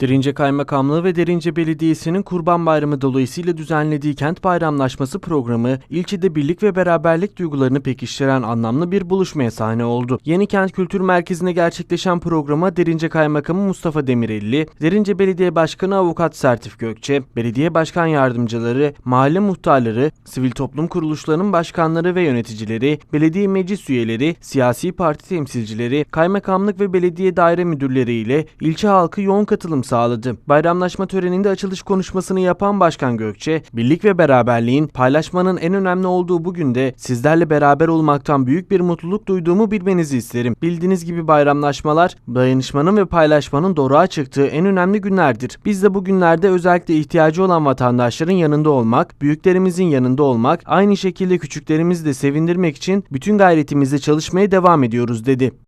Derince Kaymakamlığı ve Derince Belediyesi'nin Kurban Bayramı dolayısıyla düzenlediği kent bayramlaşması programı ilçede birlik ve beraberlik duygularını pekiştiren anlamlı bir buluşmaya sahne oldu. Yeni Kent Kültür Merkezi'nde gerçekleşen programa Derince Kaymakamı Mustafa Demirelli, Derince Belediye Başkanı Avukat Sertif Gökçe, belediye başkan yardımcıları, mahalle muhtarları, sivil toplum kuruluşlarının başkanları ve yöneticileri, belediye meclis üyeleri, siyasi parti temsilcileri, kaymakamlık ve belediye daire müdürleri ile ilçe halkı yoğun katılım sağladı. Bayramlaşma töreninde açılış konuşmasını yapan Başkan Gökçe, birlik ve beraberliğin paylaşmanın en önemli olduğu bu günde sizlerle beraber olmaktan büyük bir mutluluk duyduğumu bilmenizi isterim. Bildiğiniz gibi bayramlaşmalar, dayanışmanın ve paylaşmanın doğruğa çıktığı en önemli günlerdir. Biz de bu günlerde özellikle ihtiyacı olan vatandaşların yanında olmak, büyüklerimizin yanında olmak, aynı şekilde küçüklerimizi de sevindirmek için bütün gayretimizle çalışmaya devam ediyoruz dedi.